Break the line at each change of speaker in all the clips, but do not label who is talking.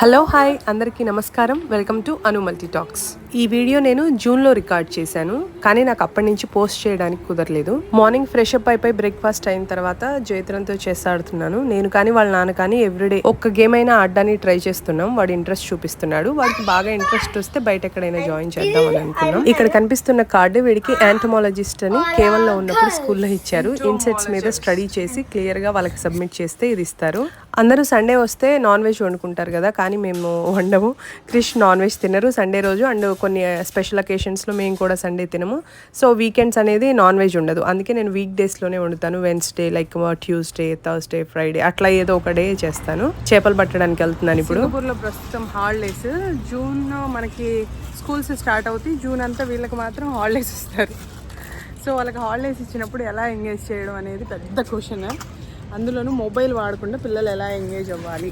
Hello hi అందరికీ నమస్కారం. Welcome to Anu multi talks. ఈ వీడియో నేను జూన్లో రికార్డ్ చేశాను కానీ నాకు అప్పటి నుంచి పోస్ట్ చేయడానికి కుదరలేదు. మార్నింగ్ ఫ్రెష్ అప్ అయిపోయి బ్రేక్ఫాస్ట్ అయిన తర్వాత జయత్రంతో చేస్తాడుతున్నాను నేను కానీ వాళ్ళ నాన్న కానీ ఎవ్రీడే ఒక్క గేమ్ అయినా ఆడడానికి ట్రై చేస్తున్నాం. వాడు ఇంట్రెస్ట్ చూపిస్తున్నాడు. వాడికి బాగా ఇంట్రెస్ట్ వస్తే బయట ఎక్కడైనా జాయిన్ చేద్దాం అని అనుకున్నాం. ఇక్కడ కనిపిస్తున్న కార్డు వీడికి యాంటమాలజిస్ట్ అని కేవలంలో ఉన్నప్పుడు స్కూల్లో ఇచ్చారు. ఇన్సెట్స్ మీద స్టడీ చేసి క్లియర్గా వాళ్ళకి సబ్మిట్ చేస్తే ఇది ఇస్తారు. అందరూ సండే వస్తే నాన్ వెజ్ వండుకుంటారు కదా కానీ మేము వండము. క్రిష్ నాన్ వెజ్ తినరు. సండే రోజు అండ్ కొన్ని స్పెషల్ అకేషన్స్లో మేము కూడా సండే తినము. సో వీకెండ్స్ అనేది నాన్ వెజ్ ఉండదు. అందుకే నేను వీక్ డేస్లోనే వండుతాను Wednesday like Tuesday Thursday Friday అట్లా ఏదో ఒక డే చేస్తాను. చేపలు పట్టడానికి వెళ్తున్నాను ఇప్పుడు. సింగపూర్లో ప్రస్తుతం హాలిడేస్ జూన్ మనకి స్కూల్స్ స్టార్ట్ అవుతాయి. జూన్ అంతా వీళ్ళకి మాత్రం హాలిడేస్ ఇస్తారు. సో వాళ్ళకి హాలిడేస్ ఇచ్చినప్పుడు ఎలా ఎంగేజ్ చేయడం అనేది పెద్ద క్వశ్చన్ అందులోనూ మొబైల్ వాడకుండా పిల్లలు ఎలా ఎంగేజ్ అవ్వాలి?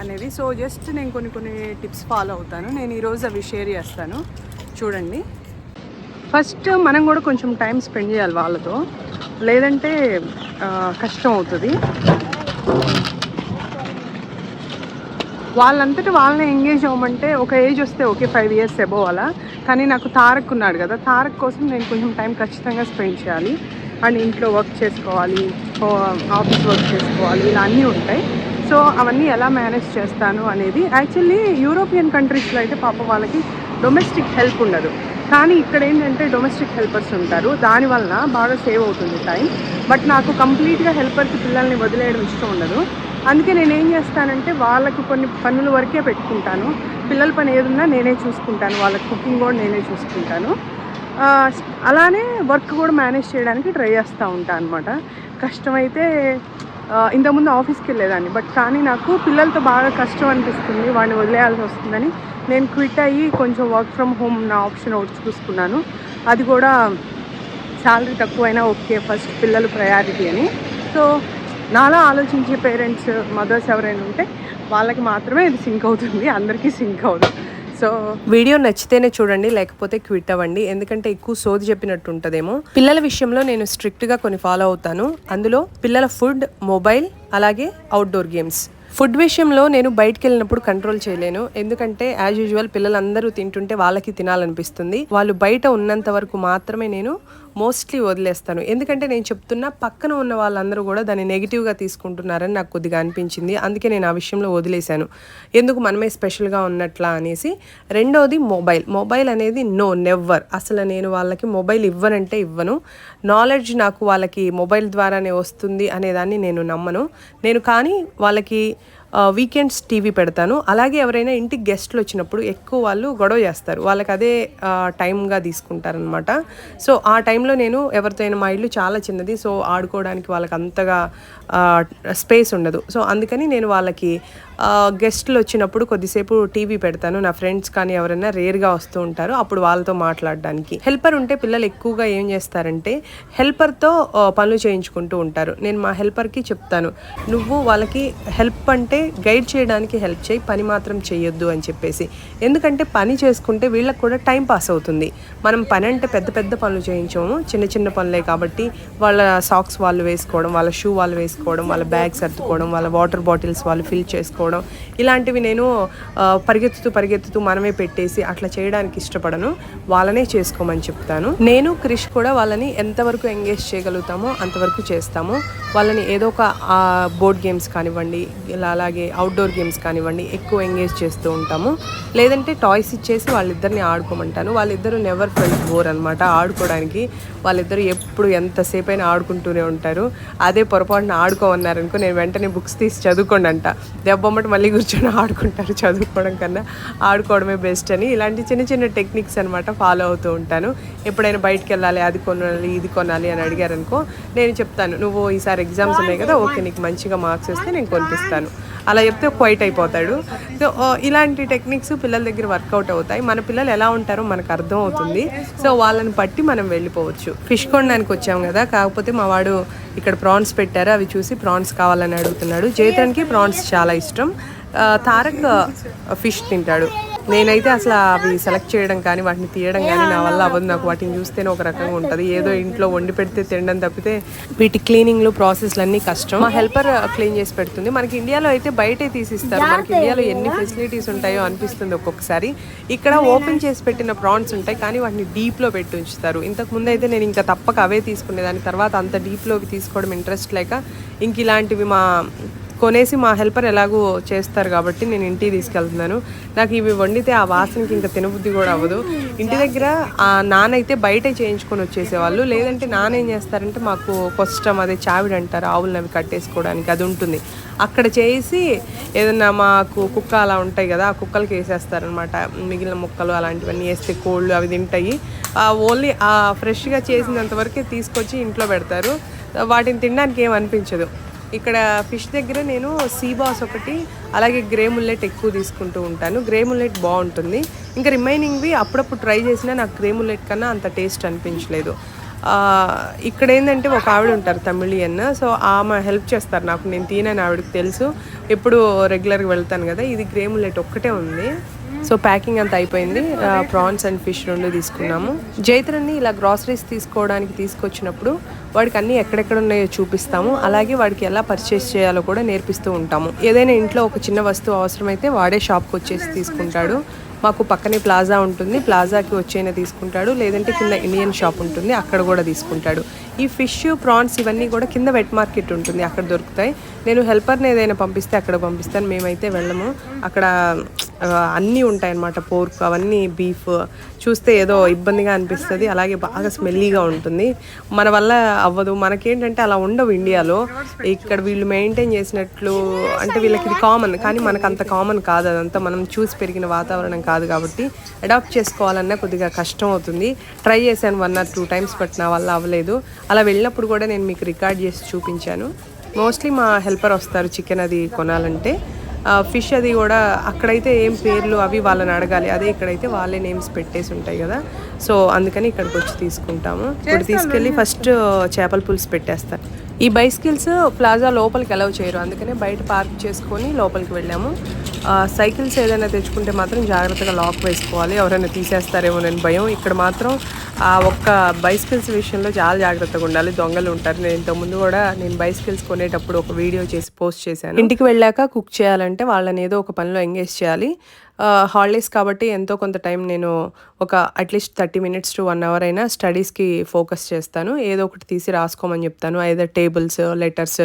అనేది. సో జస్ట్ నేను కొన్ని కొన్ని టిప్స్ ఫాలో అవుతాను. నేను ఈరోజు అవి షేర్ చేస్తాను. చూడండి. ఫస్ట్ మనం కూడా కొంచెం టైం స్పెండ్ చేయాలి వాళ్ళతో. లేదంటే కష్టం అవుతుంది. వాళ్ళంతటా వాళ్ళని ఎంగేజ్ అవ్వమంటే ఒక ఏజ్ వస్తే ఓకే ఫైవ్ ఇయర్స్ ఎబోవ్ అలా. కానీ నాకు తారక్ ఉన్నాడు కదా. తారక్ కోసం నేను కొంచెం టైం ఖచ్చితంగా స్పెండ్ చేయాలి. అండ్ ఇంట్లో వర్క్ చేసుకోవాలి ఆఫీస్ వర్క్ చేసుకోవాలి ఇలా అన్నీ ఉంటాయి. సో అవన్నీ ఎలా మేనేజ్ చేస్తాను అనేది యాక్చువల్లీ యూరోపియన్ కంట్రీస్లో అయితే పాప వాళ్ళకి డొమెస్టిక్ హెల్ప్ ఉండదు. కానీ ఇక్కడ ఏంటంటే డొమెస్టిక్ హెల్పర్స్ ఉంటారు. దానివల్ల బాగా సేవ్ అవుతుంది టైం. బట్ నాకు కంప్లీట్గా హెల్పర్కి పిల్లల్ని వదిలేయడం ఇష్టం ఉండదు. అందుకే నేను ఏం చేస్తానంటే వాళ్ళకు కొన్ని పనుల వరకే పెట్టుకుంటాను. పిల్లల పని ఏదున్నా నేనే చూసుకుంటాను. వాళ్ళకి కుకింగ్ కూడా నేనే చూసుకుంటాను. అలానే వర్క్ కూడా మేనేజ్ చేయడానికి ట్రై చేస్తూ ఉంటాను అనమాట కష్టమైతే ఇంతకుముందు ఆఫీస్కి వెళ్ళేదాన్ని. బట్ కానీ నాకు పిల్లలతో బాగా కష్టం అనిపిస్తుంది. వాడిని వదిలేయాల్సి వస్తుందని నేను క్విట్ అయ్యి కొంచెం వర్క్ ఫ్రమ్ హోమ్ నా ఆప్షన్ ఒకటి చూసుకున్నాను. అది కూడా శాలరీ తక్కువైనా ఓకే ఫస్ట్ పిల్లలు ప్రయారిటీ అని. సో నాలా ఆలోచించే పేరెంట్స్ మదర్స్ ఎవరైనా ఉంటే వాళ్ళకి మాత్రమే ఇది సింక్ అవుతుంది. అందరికీ సింక్ అవుతుంది. సో వీడియో నచ్చితేనే చూడండి లేకపోతే క్విట్ అవ్వండి ఎందుకంటే ఎక్కువ సోది చెప్పినట్టు ఉంటుందేమో. పిల్లల విషయంలో నేను స్ట్రిక్ట్గా కొన్ని ఫాలో అవుతాను. అందులో పిల్లల ఫుడ్ మొబైల్ అలాగే అవుట్డోర్ గేమ్స్ ఫుడ్ విషయంలో నేను బయటకు వెళ్ళినప్పుడు కంట్రోల్ చేయలేను. ఎందుకంటే యాజ్ యూజువల్ పిల్లలందరూ తింటుంటే వాళ్ళకి తినాలనిపిస్తుంది. వాళ్ళు బయట ఉన్నంత వరకు మాత్రమే నేను మోస్ట్లీ వదిలేస్తాను. ఎందుకంటే నేను చెప్తున్నా పక్కన ఉన్న వాళ్ళందరూ కూడా దాన్ని నెగిటివ్గా తీసుకుంటున్నారని నాకు కొద్దిగా అనిపించింది. అందుకే నేను ఆ విషయంలో వదిలేశాను. ఎందుకు మనమే స్పెషల్గా ఉన్నట్లా అనేసి. రెండోది మొబైల్ మొబైల్ అనేది నో నెవ్వర్ అసలు నేను వాళ్ళకి మొబైల్ ఇవ్వనంటే ఇవ్వను. నాలెడ్జ్ నాకు వాళ్ళకి మొబైల్ ద్వారానే వస్తుంది అనేదాన్ని నేను నమ్మను. నేను కానీ వాళ్ళకి వీకెండ్స్ టీవీ పెడతాను. అలాగే ఎవరైనా ఇంటికి గెస్ట్లు వచ్చినప్పుడు ఎక్కువ వాళ్ళు గొడవ చేస్తారు. వాళ్ళకి అదే టైంగా తీసుకుంటారనమాట సో ఆ టైంలో నేను ఎవరితో అయినా మా ఇల్లు చాలా చిన్నది. సో ఆడుకోవడానికి వాళ్ళకి అంతగా స్పేస్ ఉండదు. సో అందుకని నేను వాళ్ళకి గెస్ట్లు వచ్చినప్పుడు కొద్దిసేపు టీవీ పెడతాను. నా ఫ్రెండ్స్ కానీ ఎవరైనా రేర్గా వస్తూ ఉంటారు. అప్పుడు వాళ్ళతో మాట్లాడడానికి. హెల్పర్ ఉంటే పిల్లలు ఎక్కువగా ఏం చేస్తారంటే హెల్పర్తో పనులు చేయించుకుంటూ ఉంటారు. నేను మా హెల్పర్కి చెప్తాను. నువ్వు వాళ్ళకి హెల్ప్ అంటే గైడ్ చేయడానికి హెల్ప్ చేయి. పని మాత్రం చేయొద్దు అని చెప్పేసి. ఎందుకంటే పని చేసుకుంటే వీళ్ళకి కూడా టైం పాస్ అవుతుంది. మనం పని అంటే పెద్ద పెద్ద పనులు చేయించాము. చిన్న చిన్న పనులే కాబట్టి వాళ్ళ సాక్స్ వాళ్ళు వేసుకోవడం వాళ్ళ షూ వాళ్ళు వేసుకోవడం వాళ్ళ బ్యాగ్ సర్దుకోవడం వాళ్ళ వాటర్ బాటిల్స్ వాళ్ళు ఫిల్ చేసుకోవడం. ఇలాంటివి నేను పరిగెత్తుతూ పరిగెత్తుతూ మనమే పెట్టేసి అట్లా చేయడానికి ఇష్టపడను. వాళ్ళనే చేసుకోమని చెప్తాను. నేను క్రిష్ కూడా వాళ్ళని ఎంతవరకు ఎంగేజ్ చేయగలుగుతామో అంతవరకు చేస్తాము. వాళ్ళని ఏదో ఒక బోర్డ్ గేమ్స్ కానివ్వండి ఇలా అలాగే అవుట్డోర్ గేమ్స్ కానివ్వండి ఎక్కువ ఎంగేజ్ చేస్తూ ఉంటాము. లేదంటే టాయ్స్ ఇచ్చేసి వాళ్ళిద్దరిని ఆడుకోమంటాను. వాళ్ళిద్దరూ నెవర్ ఫెల్ట్ బోర్ అనమాట ఆడుకోవడానికి వాళ్ళిద్దరూ ఎప్పుడు ఎంతసేపు అయినా ఆడుకుంటూనే ఉంటారు. అదే పొరపాటున ఆడుకోమన్నారనుకో నేను వెంటనే బుక్స్ తీసి చదువుకోండి అంట మొమ్మట మళ్ళీ కూర్చొని ఆడుకుంటారు చదువుకోవడం కన్నా. ఆడుకోవడమే బెస్ట్ అని. ఇలాంటి చిన్న చిన్న టెక్నిక్స్ అనమాట ఫాలో అవుతూ ఉంటాను. ఎప్పుడైనా బయటకు వెళ్ళాలి అది కొనాలి ఇది కొనాలి అని అడిగారనుకో నేను చెప్తాను. నువ్వు ఈసారి ఎగ్జామ్స్ ఉన్నాయి కదా ఓకే నీకు మంచిగా మార్క్స్ వస్తే నేను కొనిపిస్తాను. అలా చెప్తే క్వైట్ అయిపోతాడు. సో ఇలాంటి టెక్నిక్స్ పిల్లల దగ్గర వర్కౌట్ అవుతాయి. మన పిల్లలు ఎలా ఉంటారో మనకు అర్థం అవుతుంది. సో వాళ్ళని బట్టి మనం వెళ్ళిపోవచ్చు. ఫిష్ కొనడానికి వచ్చాం కదా కాకపోతే మా వాడు ఇక్కడ ప్రాన్స్ పెట్టారు అవి చూసి ప్రాన్స్ కావాలని అడుగుతున్నాడు. జైతన్కి ప్రాన్స్ చాలా ఇష్టం. ఆ, తారక్ ఫిష్ తింటాడు. నేనైతే అసలు అవి సెలెక్ట్ చేయడం కానీ వాటిని తీయడం కానీ నా వల్ల అవ్వదు నాకు. వాటిని చూస్తేనే ఒక రకంగా ఉంటుంది. ఏదో ఇంట్లో వండి పెడితే తినడం తప్పితే వీటి క్లీనింగ్లు ప్రాసెస్లు అన్నీ కష్టం. మా హెల్పర్ క్లీన్ చేసి పెడుతుంది. మనకి ఇండియాలో అయితే బయటే తీసిస్తారు. మనకి ఇండియాలో ఎన్ని ఫెసిలిటీస్ ఉంటాయో అనిపిస్తుంది ఒక్కొక్కసారి. ఇక్కడ ఓపెన్ చేసి పెట్టిన ప్రాన్స్ ఉంటాయి కానీ వాటిని డీప్లో పెట్టి ఉంచుతారు. ఇంతకు ముందు అయితే నేను ఇంకా తప్పక అవే తీసుకునేదాన్ని. తర్వాత అంత డీప్లోకి తీసుకోవడం ఇంట్రెస్ట్ లేక ఇంక ఇలాంటివి మా కొనేసి మా హెల్పర్ ఎలాగో చేస్తారు కాబట్టి నేను ఇంటికి తీసుకెళ్తున్నాను. నాకు ఇవి వండితే ఆ వాసనకి ఇంకా తినబుద్ధి కూడా అవ్వదు. ఇంటి దగ్గర ఆ నానైతే బయటే చేయించుకొని వచ్చేసేవాళ్ళు. లేదంటే నాన్న ఏం చేస్తారంటే మాకు కష్టం అదే చావిడి అంటారు ఆవులను అవి కట్టేసుకోవడానికి అది ఉంటుంది. అక్కడ చేసి ఏదన్నా మాకు కుక్క అలా ఉంటాయి కదా ఆ కుక్కలకి వేసేస్తారనమాట. మిగిలిన ముక్కలు అలాంటివన్నీ వేస్తే కోళ్ళు అవి తింటాయి. ఓన్లీ ఆ ఫ్రెష్గా చేసినంత వరకే తీసుకొచ్చి ఇంట్లో పెడతారు. వాటిని తినడానికి ఏం అనిపించదు. ఇక్కడ ఫిష్ దగ్గర నేను సీ బాస్ ఒకటి అలాగే గ్రే ముల్లెట్ ఎక్కువ తీసుకుంటూ ఉంటాను. గ్రే ముల్లెట్ బాగుంటుంది. ఇంకా రిమైనింగ్వి అప్పుడప్పుడు ట్రై చేసినా నాకు గ్రే ముల్లెట్ కన్నా అంత టేస్ట్ అనిపించలేదు. ఇక్కడ ఏంటంటే ఒక ఆవిడ ఉంటారు తమిళియన్. సో ఆమె హెల్ప్ చేస్తారు నాకు నేను తీనని ఆవిడకి తెలుసు. ఎప్పుడు రెగ్యులర్గా వెళ్తాను కదా ఇది గ్రే ముల్లెట్ ఒక్కటే ఉంది. సో ప్యాకింగ్ అంతా అయిపోయింది. ప్రాన్స్ అండ్ ఫిష్ రెండు తీసుకున్నాము. జైత్రన్ని ఇలా గ్రాసరీస్ తీసుకోవడానికి తీసుకొచ్చినప్పుడు వాడికి అన్నీ ఎక్కడెక్కడ ఉన్నాయో చూపిస్తాము. అలాగే వాడికి ఎలా పర్చేస్ చేయాలో కూడా నేర్పిస్తూ ఉంటాము. ఏదైనా ఇంట్లో ఒక చిన్న వస్తువు అవసరమైతే వాడే షాప్కి వచ్చేసి తీసుకుంటాడు. మాకు పక్కనే ప్లాజా ఉంటుంది. ప్లాజాకి వచ్చైనా తీసుకుంటాడు. లేదంటే కింద ఇండియన్ షాప్ ఉంటుంది. అక్కడ కూడా తీసుకుంటాడు. ఈ ఫిష్ ప్రాన్స్ ఇవన్నీ కూడా కింద వెట్ మార్కెట్ ఉంటుంది. అక్కడ దొరుకుతాయి. నేను హెల్పర్ని ఏదైనా పంపిస్తే అక్కడ పంపిస్తాను. మేమైతే వెళ్ళము. అక్కడ అన్నీ ఉంటాయన్నమాట. పోర్క్ అవన్నీ బీఫ్. చూస్తే ఏదో ఇబ్బందిగా అనిపిస్తుంది. అలాగే బాగా స్మెల్లీగా ఉంటుంది. మన వల్ల అవ్వదు. మనకేంటంటే అలా ఉండవు ఇండియాలో. ఇక్కడ వీళ్ళు మెయింటైన్ చేసినట్లు అంటే వీళ్ళకి ఇది కామన్. కానీ మనకు అంత కామన్ కాదు. అదంతా మనం చూసి పెరిగిన వాతావరణం కాదు కాబట్టి అడాప్ట్ చేసుకోవాలన్నా కొద్దిగా కష్టం అవుతుంది. ట్రై చేశాను one or two times but నా వల్ల అవ్వలేదు. అలా వెళ్ళినప్పుడు కూడా నేను మీకు రికార్డ్ చేసి చూపించాను. మోస్ట్లీ మా హెల్పర్ వస్తారు. చికెన్ అది కొనాలంటే. ఫిష్ అది కూడా అక్కడైతే ఏం పేర్లు అవి వాళ్ళని అడగాలి. అదే ఇక్కడైతే వాళ్ళే నేమ్స్ పెట్టేసి ఉంటాయి కదా. సో అందుకని ఇక్కడికి వచ్చి తీసుకుంటాము. ఇప్పుడు తీసుకెళ్ళి ఫస్ట్ చేపల పులుసు పెట్టేస్తాను. ఈ బైసికల్స్ ప్లాజా లోపలికి అలౌ చేయరు. అందుకనే బయట పార్క్ చేసుకొని లోపలికి వెళ్ళాము. సైకిల్స్ ఏదైనా తెచ్చుకుంటే మాత్రం జాగ్రత్తగా లాక్ వేసుకోవాలి. ఎవరైనా తీసేస్తారేమో నేను భయం. ఇక్కడ మాత్రం ఆ ఒక్క బైసికల్స్ విషయంలో చాలా జాగ్రత్తగా ఉండాలి. దొంగలు ఉంటారు. నేను ఇంతకుముందు కూడా నేను బైసికల్స్ కొనేటప్పుడు ఒక వీడియో చేసి పోస్ట్ చేశాను. ఇంటికి వెళ్ళాక కుక్ చేయాలంటే వాళ్ళని ఏదో ఒక పనిలో ఎంగేజ్ చేయాలి. హాలిడేస్ కాబట్టి ఎంతో కొంత టైం నేను ఒక at least thirty minutes to one hour అయినా స్టడీస్కి ఫోకస్ చేస్తాను. ఏదో ఒకటి తీసి రాసుకోమని చెప్తాను. ఏదో టేబుల్స్ లెటర్స్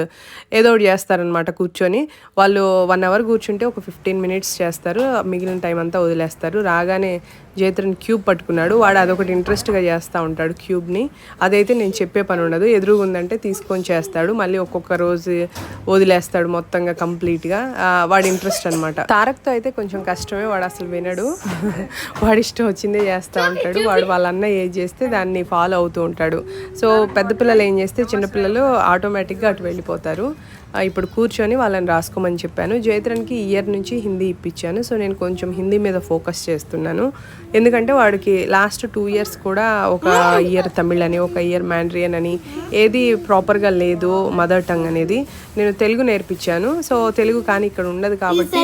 ఏదో ఒకటి చేస్తారనమాట కూర్చొని. వాళ్ళు వన్ అవర్ కూర్చుంటే ఒక ఫిఫ్టీన్ మినిట్స్ చేస్తారు. మిగిలిన టైం అంతా వదిలేస్తారు. రాగానే జేత్రన్ క్యూబ్ పట్టుకున్నాడు. వాడు అదొకటి ఇంట్రెస్ట్గా చేస్తూ ఉంటాడు క్యూబ్ని అదైతే నేను చెప్పే పని ఉండదు. ఎదురుగా ఉందంటే తీసుకొని చేస్తాడు. మళ్ళీ ఒక్కొక్క రోజు వదిలేస్తాడు మొత్తంగా కంప్లీట్గా వాడి ఇంట్రెస్ట్ అనమాట తారక్తో అయితే కొంచెం కష్టమే వాడు అసలు వినడు. వాడి ఇష్టం వచ్చిందే చేస్తూ ఉంటాడు. వాడు వాళ్ళ అన్న ఏది చేస్తే దాన్ని ఫాలో అవుతూ ఉంటాడు. సో పెద్ద పిల్లలు ఏం చేస్తే చిన్నపిల్లలు ఆటోమేటిక్గా అటు వెళ్ళిపోతారు. ఇప్పుడు కూర్చొని వాళ్ళని రాసుకోమని చెప్పాను. జయత్రన్కి ఇయర్ నుంచి హిందీ ఇప్పించాను. సో నేను కొంచెం హిందీ మీద ఫోకస్ చేస్తున్నాను. ఎందుకంటే వాడికి లాస్ట్ టూ ఇయర్స్ కూడా ఒక ఇయర్ తమిళ్ అని ఒక ఇయర్ మ్యాండ్రియన్ అని ఏది ప్రాపర్గా లేదు మదర్ టంగ్ అనేది నేను తెలుగు నేర్పించాను. సో తెలుగు కానీ ఇక్కడ ఉండదు కాబట్టి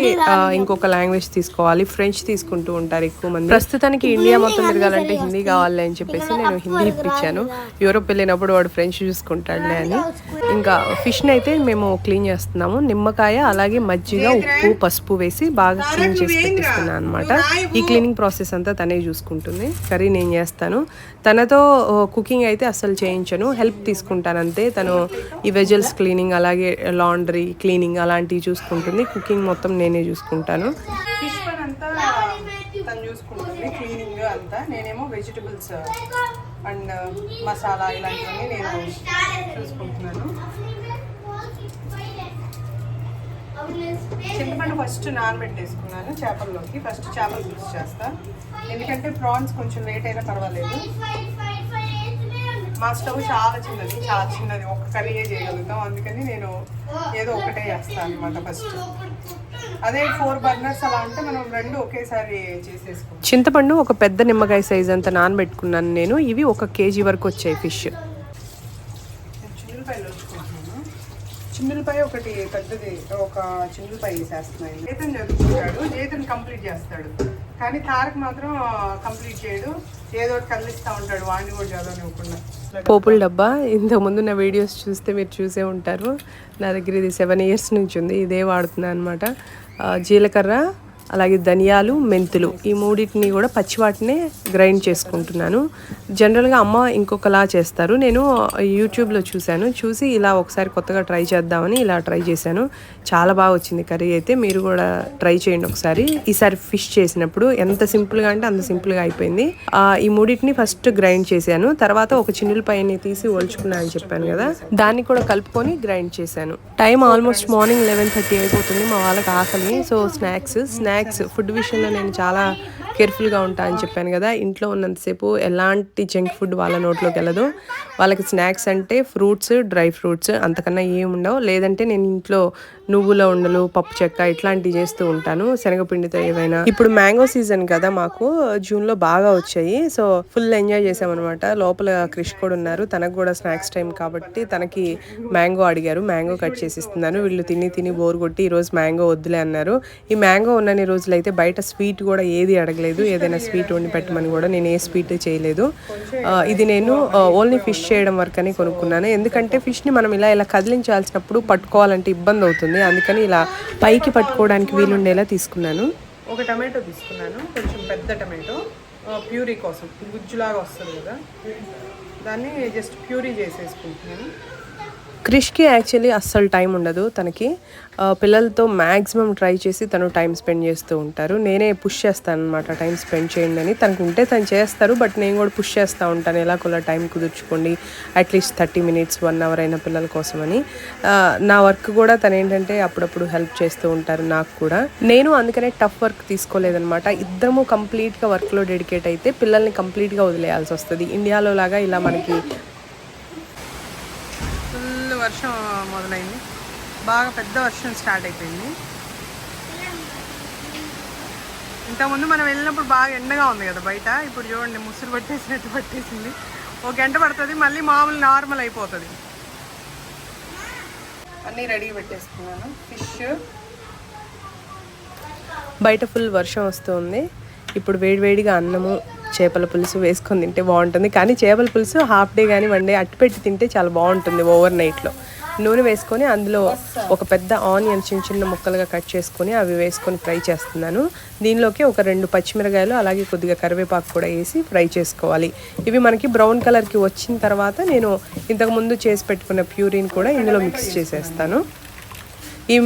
ఇంకొక లాంగ్వేజ్ తీసుకోవాలి. ఫ్రెంచ్ తీసుకుంటూ ఉంటారు ఎక్కువ మంది. ప్రస్తుతానికి ఇండియా మొత్తం తిరగాలంటే హిందీ కావాలి అని చెప్పేసి నేను హిందీ ఇప్పించాను. యూరోప్ వెళ్ళినప్పుడు వాడు ఫ్రెంచ్ చూసుకుంటాడులే అని. ఇంకా ఫిష్ని అయితే మేము క్లీన్ చేస్తున్నాము. నిమ్మకాయ అలాగే మజ్జిగ ఉప్పు పసుపు వేసి బాగా క్లీన్ చేసి పెట్టిస్తున్నాను అనమాట ఈ క్లీనింగ్ ప్రాసెస్ అంతా తనే చూసుకుంటుంది. కర్రీ నేను చేస్తాను. తనతో కుకింగ్ అయితే అస్సలు చేయించను. హెల్ప్ తీసుకుంటాను అంతే తను ఈ వెజల్స్ క్లీనింగ్ అలాగే లాండ్రీ క్లీనింగ్ అలాంటివి చూసుకుంటుంది. కుకింగ్ మొత్తం నేనే చూసుకుంటాను. ఫిష్ పని అంతా తను చూసుకుంటుంది. క్లీనింగ్ అంతా. నేనేమో వెజిటబుల్స్ అండ్ మసాలా ఇలాంటివన్నీ నేను చూసుకుంటున్నాను. చింతపండు ఫస్ట్ నానబెట్టేసుకున్నాను చేపల్లోకి. ఫస్ట్ చేపల పులుసు చేస్తా. ఎందుకంటే ప్రాన్స్ కొంచెం లేట్ అయినా పర్వాలేదు. మా స్టవ్ చాలా చిన్నది చాలా చిన్నది. ఒక కర్రీయే చేయగలుగుతాం. అందుకని నేను ఏదో ఒకటే చేస్తాను అనమాట ఫస్ట్. అదే ఫోర్ బర్నర్స్ అలా ఉంటే మనం రెండు ఒకేసారి చేసేసుకో చింతపండు ఒక పెద్ద నిమ్మకాయ సైజ్ అంత నానబెట్టుకున్నాను నేను. ఇవి ఒక కేజీ వరకు వచ్చాయి ఫిష్. చిన్నులపాయ ఒకటి పెద్దది ఒక చిన్నులపాయ వేసేస్తున్నాయి. జీతన్ చదువుకుంటాడు జీతన్ కంప్లీట్ చేస్తాడు. కానీ తారక్ మాత్రం కంప్లీట్ చేయడు. ఏదో ఒకటి కదిలిస్తూ ఉంటాడు వాడిని కూడా చదవనివ్వకుండా. పోపుల డబ్బా ఇంతకుముందు నా వీడియోస్ చూస్తే మీరు చూసే ఉంటారు. నా దగ్గర ఇది సెవెన్ ఇయర్స్ నుంచి ఉంది ఇదే వాడుతున్నాను అనమాట జీలకర్ర అలాగే ధనియాలు మెంతులు ఈ మూడింటిని కూడా పచ్చివాటినే గ్రైండ్ చేసుకుంటున్నాను. జనరల్గా అమ్మ ఇంకొకలా చేస్తారు. నేను యూట్యూబ్లో చూశాను. చూసి ఇలా ఒకసారి కొత్తగా ట్రై చేద్దామని ఇలా ట్రై చేశాను. చాలా బాగా వచ్చింది కర్రీ అయితే. మీరు కూడా ట్రై చేయండి ఒకసారి. ఈసారి ఫిష్ చేసినప్పుడు ఎంత సింపుల్గా అంటే అంత సింపుల్గా అయిపోయింది. ఈ మూడింటిని ఫస్ట్ గ్రైండ్ చేశాను. తర్వాత ఒక చిన్నులపైని తీసి ఒలుచుకున్నా అని చెప్పాను కదా. దాన్ని కూడా కలుపుకొని గ్రైండ్ చేశాను. Time almost morning eleven thirty అయిపోతుంది మా వాళ్ళకి ఆకలి. So snacks. స్నాక్స్ ఫుడ్ విషయంలో నేను చాలా కేర్ఫుల్గా ఉంటా అని చెప్పాను కదా ఇంట్లో ఉన్నంతసేపు ఎలాంటి జంక్ ఫుడ్ వాళ్ళ నోట్లోకి వెళ్ళదు. వాళ్ళకి స్నాక్స్ అంటే ఫ్రూట్స్ డ్రై ఫ్రూట్స్ అంతకన్నా ఏమి ఉండవు. లేదంటే నేను ఇంట్లో నువ్వుల ఉండలు పప్పు చెక్క ఇట్లాంటివి చేస్తూ ఉంటాను. శనగపిండితో ఏవైనా. ఇప్పుడు మ్యాంగో సీజన్ కదా మాకు జూన్లో బాగా వచ్చాయి. సో ఫుల్ ఎంజాయ్ చేసామన్నమాట లోపల క్రిష్ కూడా ఉన్నారు. తనకు కూడా స్నాక్స్ టైం కాబట్టి తనకి మ్యాంగో అడిగారు. మ్యాంగో కట్ చేసిస్తున్నాను వీళ్ళు తిని తిని బోర్ కొట్టి ఈ రోజు మ్యాంగో వద్దులే అన్నారు. ఈ మ్యాంగో ఉన్నన్ని రోజులు అయితే బయట స్వీట్ కూడా ఏది అడగలేదు. ఏదైనా స్వీట్ వండి పెట్టమని కూడా నేను ఏ స్వీట్ చేయలేదు. ఇది నేను ఓన్లీ ఫిష్ చేయడం వరకు అని కొనుక్కున్నాను. ఎందుకంటే ఫిష్ని మనం ఇలా ఇలా కదిలించాల్సినప్పుడు పట్టుకోవాలంటే ఇబ్బంది అవుతుంది. అందుకని ఇలా పైకి పట్టుకోవడానికి వీలుండేలా తీసుకున్నాను. ఒక టమాటో తీసుకున్నాను. కొంచెం పెద్ద టమాటో. ప్యూరీ కోసం. గుజ్జులాగా వస్తుంది కదా. దాన్ని జస్ట్ ప్యూరీ చేసేసుకుంటున్నాను. క్రిష్కి యాక్చువల్లీ అస్సలు టైం ఉండదు తనకి. పిల్లలతో మ్యాక్సిమం ట్రై చేసి తను టైం స్పెండ్ చేస్తూ ఉంటారు. నేనే పుష్ చేస్తాను అనమాట టైం స్పెండ్ చేయండి అని. తనకు ఉంటే తను చేస్తారు బట్ నేను కూడా పుష్ చేస్తూ ఉంటాను. ఎలా కొలా time కుదుర్చుకోండి at least thirty minutes one hour అయిన పిల్లల కోసమని. నా వర్క్ కూడా తను ఏంటంటే అప్పుడప్పుడు హెల్ప్ చేస్తూ ఉంటారు నాకు కూడా. నేను అందుకనే టఫ్ వర్క్ తీసుకోలేదనమాట ఇద్దరము కంప్లీట్గా వర్క్లో డెడికేట్ అయితే పిల్లల్ని కంప్లీట్గా వదిలేయాల్సి వస్తుంది. ఇండియాలో లాగా ఇలా మనకి వర్షం మొదలైంది. బాగా పెద్ద వర్షం స్టార్ట్ అయిపోయింది. ఇంతకుముందు మనం వెళ్ళినప్పుడు బాగా ఎండగా ఉంది కదా బయట. ఇప్పుడు చూడండి ముసురు పట్టేసినట్టు పట్టేసింది. ఒక గంట పడుతుంది మళ్ళీ మామూలు నార్మల్ అయిపోతుంది. అన్నీ రెడీ పెట్టేసుకున్నాను. ఫిష్. బయట ఫుల్ వర్షం వస్తుంది ఇప్పుడు వేడివేడిగా అన్నము చేపల పులుసు వేసుకొని తింటే బాగుంటుంది. కానీ చేపల పులుసు హాఫ్ డే కానీ వన్ డే అట్టు పెట్టి తింటే చాలా బాగుంటుంది ఓవర్ నైట్లో. నూనె వేసుకొని అందులో ఒక పెద్ద ఆనియన్ చిన్న చిన్న ముక్కలుగా కట్ చేసుకొని అవి వేసుకొని ఫ్రై చేస్తున్నాను. దీనిలోకి ఒక రెండు పచ్చిమిరకాయలు అలాగే కొద్దిగా కరివేపాకు కూడా వేసి ఫ్రై చేసుకోవాలి. ఇవి మనకి బ్రౌన్ కలర్కి వచ్చిన తర్వాత నేను ఇంతకుముందు చేసి పెట్టుకున్న ప్యూరీని కూడా ఇందులో మిక్స్ చేసేస్తాను. ఈ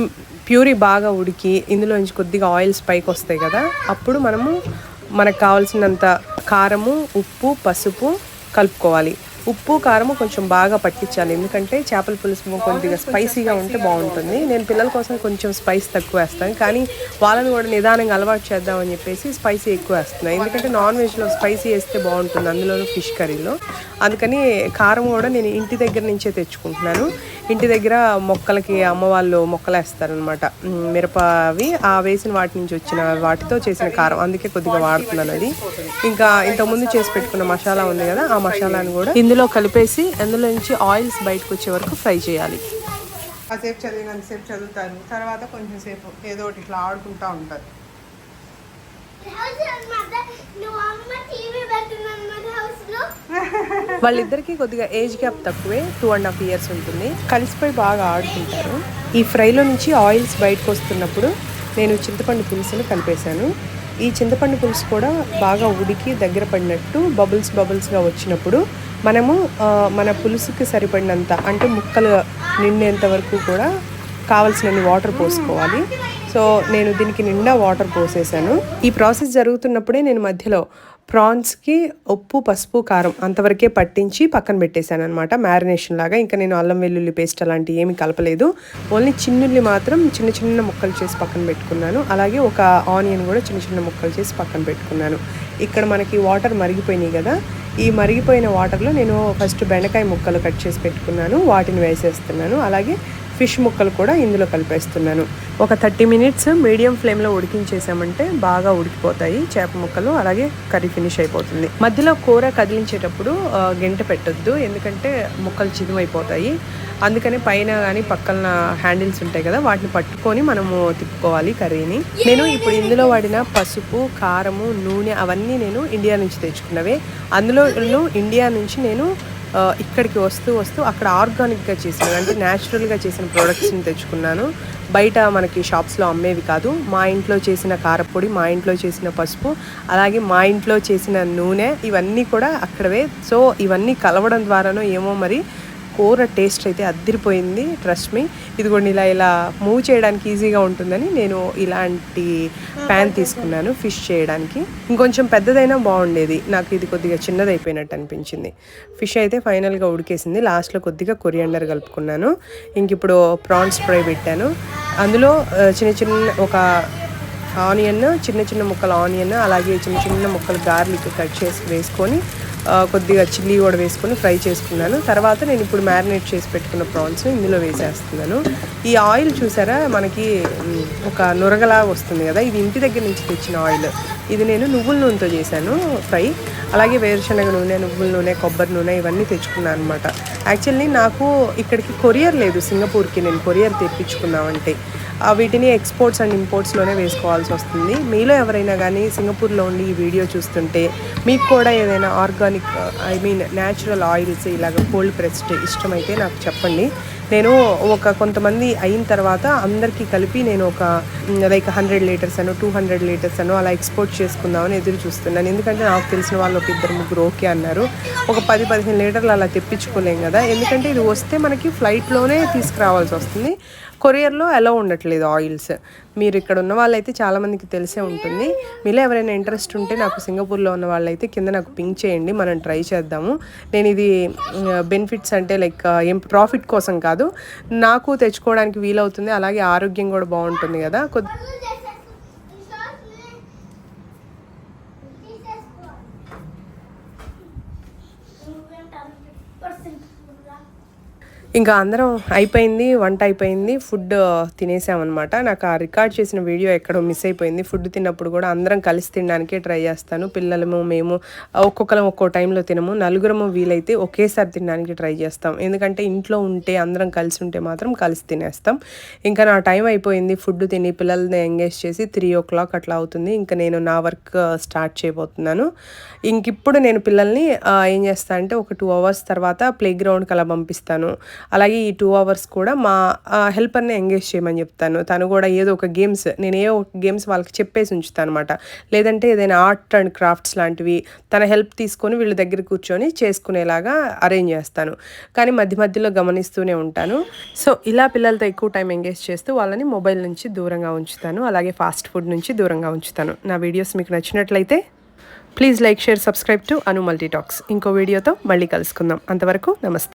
ప్యూరీ బాగా ఉడికి ఇందులో నుంచి కొద్దిగా ఆయిల్స్ పైకి వస్తాయి కదా అప్పుడు మనము మనకు కావాల్సినంత కారము ఉప్పు పసుపు కలుపుకోవాలి. ఉప్పు కారము కొంచెం బాగా పట్టించాలి. ఎందుకంటే చేపల పులుసు కొద్దిగా స్పైసీగా ఉంటే బాగుంటుంది. నేను పిల్లల కోసం కొంచెం స్పైస్ తక్కువ వేస్తాను. కానీ వాళ్ళని కూడా నిదానంగా అలవాటు చేద్దామని చెప్పేసి స్పైసీ ఎక్కువ వేస్తున్నాను. ఎందుకంటే నాన్ వెజ్లో స్పైసీ వేస్తే బాగుంటుంది. అందులోనూ ఫిష్ కర్రీలో. అందుకని కారం కూడా నేను ఇంటి దగ్గర నుంచే తెచ్చుకుంటున్నాను. ఇంటి దగ్గర మొక్కలకి అమ్మ వాళ్ళు మొక్కలు వేస్తారనమాట మిరప అవి ఆ వేసిన వాటి నుంచి వచ్చిన వాటితో చేసిన కారం. అందుకే కొద్దిగా వాడుతున్నాను అది. ఇంకా ఇంతకుముందు చేసి పెట్టుకున్న మసాలా ఉంది కదా ఆ మసాలాను కూడా ఇందులో కలిపేసి అందులో నుంచి ఆయిల్స్ బయటకు వచ్చే వరకు ఫ్రై చేయాలి. కాసేపు చదివినంతసేపు చదువుతారు. తర్వాత కొంచెం సేపు ఏదో ఒకటి ఇట్లా ఆడుకుంటా ఉంటారు. వాళ్ళిద్దరికి కొద్దిగా ఏజ్ గ్యాప్ తక్కువే టూ అండ్ హాఫ్ ఇయర్స్ ఉంటుంది. కలిసిపోయి బాగా ఆడుకుంటారు. ఈ ఫ్రైలో నుంచి ఆయిల్స్ బయటకు వస్తున్నప్పుడు నేను చింతపండు పులుసును కలిపేశాను. ఈ చింతపండు పులుసు కూడా బాగా ఉడికి దగ్గర పడినట్టు బబుల్స్ బబుల్స్గా వచ్చినప్పుడు మనము మన పులుసుకి సరిపడినంత అంటే ముక్కలు నిండేంత వరకు కూడా కావలసినన్ని వాటర్ పోసుకోవాలి. సో నేను దీనికి నిండా వాటర్ పోసేసాను. ఈ ప్రాసెస్ జరుగుతున్నప్పుడే నేను మధ్యలో ప్రాన్స్కి ఉప్పు పసుపు కారం అంతవరకే పట్టించి పక్కన పెట్టేశాను అనమాట మ్యారినేషన్ లాగా. ఇంకా నేను అల్లం వెల్లుల్లి పేస్ట్ అలాంటివి ఏమి కలపలేదు. ఓన్లీ చిన్నుల్లి మాత్రం చిన్న చిన్న ముక్కలు చేసి పక్కన పెట్టుకున్నాను. అలాగే ఒక ఆనియన్ కూడా చిన్న చిన్న ముక్కలు చేసి పక్కన పెట్టుకున్నాను. ఇక్కడ మనకి వాటర్ మరిగిపోయినాయి కదా. ఈ మరిగిపోయిన వాటర్లో నేను ఫస్ట్ బెండకాయ ముక్కలు కట్ చేసి పెట్టుకున్నాను. వాటిని వేసేస్తున్నాను. అలాగే ఫిష్ ముక్కలు కూడా ఇందులో కలిపేస్తున్నాను. ఒక థర్టీ మినిట్స్ మీడియం ఫ్లేమ్లో ఉడికించేసామంటే బాగా ఉడికిపోతాయి చేప ముక్కలు అలాగే కర్రీ ఫినిష్ అయిపోతుంది. మధ్యలో కూర కదిలించేటప్పుడు గింట గెంట పెట్టొద్దు ఎందుకంటే ముక్కలు చిదుమైపోతాయి. అందుకని పైన కానీ పక్కన హ్యాండిల్స్ ఉంటాయి కదా వాటిని పట్టుకొని మనము తిప్పుకోవాలి కర్రీని. నేను ఇప్పుడు ఇందులో వాడిన పసుపు కారము నూనె అవన్నీ నేను ఇండియా నుంచి తెచ్చుకున్నవే. అందులో ఇండియా నుంచి నేను ఇక్కడికి వస్తూ వస్తూ అక్కడ ఆర్గానిక్గా చేసిన అంటే న్యాచురల్గా చేసిన ప్రోడక్ట్స్ని తెచ్చుకున్నాను. బయట మనకి షాప్స్లో అమ్మేవి కాదు. మా ఇంట్లో చేసిన కారపొడి మా ఇంట్లో చేసిన పసుపు అలాగే మా ఇంట్లో చేసిన నూనె ఇవన్నీ కూడా అక్కడవే. సో ఇవన్నీ కలవడం ద్వారానో ఏమో మరి కూర టేస్ట్ అయితే అద్దరిపోయింది ట్రస్ట్ మీ ఇది కూడా ఇలా ఇలా మూవ్ చేయడానికి ఈజీగా ఉంటుందని నేను ఇలాంటి ప్యాన్ తీసుకున్నాను ఫిష్ చేయడానికి. ఇంకొంచెం పెద్దదైనా బాగుండేది. నాకు ఇది కొద్దిగా చిన్నది అయిపోయినట్టు అనిపించింది. ఫిష్ అయితే ఫైనల్గా ఉడికేసింది. లాస్ట్లో కొద్దిగా కొరియాండర్ కలుపుకున్నాను. ఇంక ఇప్పుడు ప్రాన్స్ ఫ్రై పెట్టాను. అందులో చిన్న చిన్న ఒక ఆనియన్ చిన్న చిన్న ముక్కలు ఆనియన్ అలాగే చిన్న చిన్న ముక్కలు గార్లిక్ కట్ చేసి వేసుకొని కొద్దిగా చిల్లీ కూడా వేసుకొని ఫ్రై చేసుకున్నాను. తర్వాత నేను ఇప్పుడు మ్యారినేట్ చేసి పెట్టుకున్న ప్రాన్స్ ఇందులో వేసేస్తున్నాను. ఈ ఆయిల్ చూసారా? మనకి ఒక నురగలా వస్తుంది కదా? ఇది ఇంటి దగ్గర నుంచి తెచ్చిన ఆయిల్. ఇది నేను నువ్వుల నూనెతో చేశాను ఫ్రై. అలాగే వేరుశనగ నూనె నువ్వుల నూనె కొబ్బరి నూనె ఇవన్నీ తెచ్చుకున్నాను అనమాట యాక్చువల్లీ నాకు ఇక్కడికి కొరియర్ లేదు. సింగపూర్కి నేను కొరియర్ తెప్పించుకున్నామంటే. వీటిని ఎక్స్పోర్ట్స్ అండ్ ఇంపోర్ట్స్లోనే వేసుకోవాల్సి వస్తుంది. మీలో ఎవరైనా కానీ సింగపూర్లో ఉండి ఈ వీడియో చూస్తుంటే మీకు కూడా ఏదైనా organic I mean natural oils ఇలాగ కోల్డ్ ప్రెస్డ్ ఇష్టమైతే నాకు చెప్పండి. నేను ఒక కొంతమంది అయిన తర్వాత అందరికీ కలిపి నేను ఒక లైక్ హండ్రెడ్ లీటర్స్ అను టూ హండ్రెడ్ లీటర్స్ అను అలా ఎక్స్పోర్ట్ చేసుకుందామని ఎదురు చూస్తున్నాను. ఎందుకంటే నాకు తెలిసిన వాళ్ళు ఒక ఇద్దరు ముగ్గురు ఓకే అన్నారు. ఒక పది పదిహేను లీటర్లు అలా తెప్పించుకోలేం కదా. ఎందుకంటే ఇది వస్తే మనకి ఫ్లైట్లోనే తీసుకురావాల్సి వస్తుంది. కొరియర్లో ఎలా ఉండట్లేదు ఆయిల్స్. మీరు ఇక్కడ ఉన్న వాళ్ళైతే చాలామందికి తెలిసే ఉంటుంది. మీలో ఎవరైనా ఇంట్రెస్ట్ ఉంటే నాకు సింగపూర్లో ఉన్న వాళ్ళైతే కింద నాకు పింక్ చేయండి మనం ట్రై చేద్దాము. నేను ఇది బెనిఫిట్స్ అంటే లైక్ ఏం ప్రాఫిట్ కోసం కాదు నాకు తెచ్చుకోవడానికి వీలవుతుంది. అలాగే ఆరోగ్యం కూడా బాగుంటుంది కదా. కొద్ది ఇంకా అందరం అయిపోయింది వంట అయిపోయింది ఫుడ్ తినేసామన్నమాట. నాకు ఆ రికార్డ్ చేసిన వీడియో ఎక్కడో మిస్ అయిపోయింది. ఫుడ్ తిన్నప్పుడు కూడా అందరం కలిసి తినడానికే ట్రై చేస్తాను. పిల్లలము మేము ఒక్కొక్కరం ఒక్కో టైంలో తినము. నలుగురము వీలైతే ఒకేసారి తినడానికి ట్రై చేస్తాం. ఎందుకంటే ఇంట్లో ఉంటే అందరం కలిసి ఉంటే మాత్రం కలిసి తినేస్తాం. ఇంకా నా టైం అయిపోయింది. ఫుడ్ తిని పిల్లల్ని ఎంగేజ్ చేసి త్రీ ఓ క్లాక్ అట్లా అవుతుంది. ఇంకా నేను నా వర్క్ స్టార్ట్ చేయబోతున్నాను. ఇంక ఇప్పుడు నేను పిల్లల్ని ఏం చేస్తాను అంటే ఒక టూ అవర్స్ తర్వాత ప్లే గ్రౌండ్కి అలా పంపిస్తాను. అలాగే ఈ టూ అవర్స్ కూడా మా హెల్పర్ని ఎంగేజ్ చేయమని చెప్తాను. తను కూడా ఏదో ఒక గేమ్స్ నేను ఏ ఒక గేమ్స్ వాళ్ళకి చెప్పేసి ఉంచుతాను అనమాట లేదంటే ఏదైనా ఆర్ట్ అండ్ క్రాఫ్ట్స్ లాంటివి తన హెల్ప్ తీసుకొని వీళ్ళ దగ్గర కూర్చొని చేసుకునేలాగా అరేంజ్ చేస్తాను. కానీ మధ్య మధ్యలో గమనిస్తూనే ఉంటాను. సో ఇలా పిల్లలతో ఎక్కువ టైం ఎంగేజ్ చేస్తూ వాళ్ళని మొబైల్ నుంచి దూరంగా ఉంచుతాను. అలాగే ఫాస్ట్ ఫుడ్ నుంచి దూరంగా ఉంచుతాను. నా వీడియోస్ మీకు నచ్చినట్లయితే please like share subscribe to Anu multi talks ఇంకో వీడియోతో మళ్ళీ కలుసుకుందాం. అంతవరకు నమస్తే.